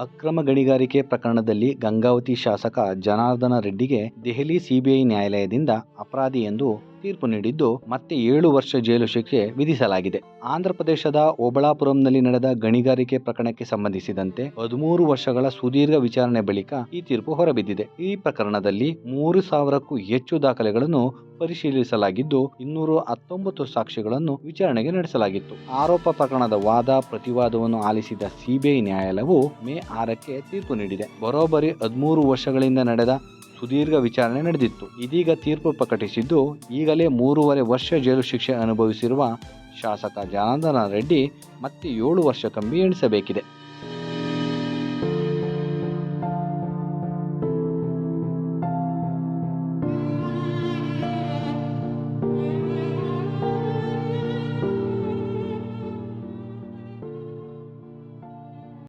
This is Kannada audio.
ಅಕ್ರಮ ಗಣಿಗಾರಿಕೆ ಪ್ರಕರಣದಲ್ಲಿ ಗಂಗಾವತಿ ಶಾಸಕ ಜನಾರ್ದನ ರೆಡ್ಡಿಗೆ ದೆಹಲಿ ಸಿಬಿಐ ನ್ಯಾಯಾಲಯದಿಂದ ಅಪರಾಧಿ ಎಂದು ತೀರ್ಪು ನೀಡಿದ್ದು ಮತ್ತೆ ಏಳು ವರ್ಷ ಜೈಲು ಶಿಕ್ಷೆ ವಿಧಿಸಲಾಗಿದೆ. ಆಂಧ್ರಪ್ರದೇಶದ ಓಬಳಾಪುರಂನಲ್ಲಿ ನಡೆದ ಗಣಿಗಾರಿಕೆ ಪ್ರಕರಣಕ್ಕೆ ಸಂಬಂಧಿಸಿದಂತೆ ಹದಿಮೂರು ವರ್ಷಗಳ ಸುದೀರ್ಘ ವಿಚಾರಣೆ ಬಳಿಕ ಈ ತೀರ್ಪು ಹೊರಬಿದ್ದಿದೆ. ಈ ಪ್ರಕರಣದಲ್ಲಿ ಮೂರು ಸಾವಿರಕ್ಕೂ ಹೆಚ್ಚು ದಾಖಲೆಗಳನ್ನು ಪರಿಶೀಲಿಸಲಾಗಿದ್ದು ಇನ್ನೂರ ಹತ್ತೊಂಬತ್ತು ಸಾಕ್ಷಿಗಳನ್ನು ವಿಚಾರಣೆಗೆ ನಡೆಸಲಾಗಿತ್ತು. ಆರೋಪ ಪ್ರಕರಣದ ವಾದ, ಪ್ರತಿವಾದವನ್ನು ಆಲಿಸಿದ ಸಿಬಿಐ ನ್ಯಾಯಾಲಯವು ಮೇ ಆರಕ್ಕೆ ತೀರ್ಪು ನೀಡಿದೆ. ಬರೋಬ್ಬರಿ ಹದಿಮೂರು ವರ್ಷಗಳಿಂದ ನಡೆದ ಸುದೀರ್ಘ ವಿಚಾರಣೆ ನಡೆದಿತ್ತು. ಇದೀಗ ತೀರ್ಪು ಪ್ರಕಟಿಸಿದ್ದು ಈಗಲೇ ಮೂರುವರೆ ವರ್ಷ ಜೈಲು ಶಿಕ್ಷೆ ಅನುಭವಿಸಿರುವ ಶಾಸಕ ಜನಾರ್ದನ ರೆಡ್ಡಿ ಮತ್ತೆ ಏಳು ವರ್ಷ ಕಂಬಿ ಎಣಿಸಬೇಕಿದೆ.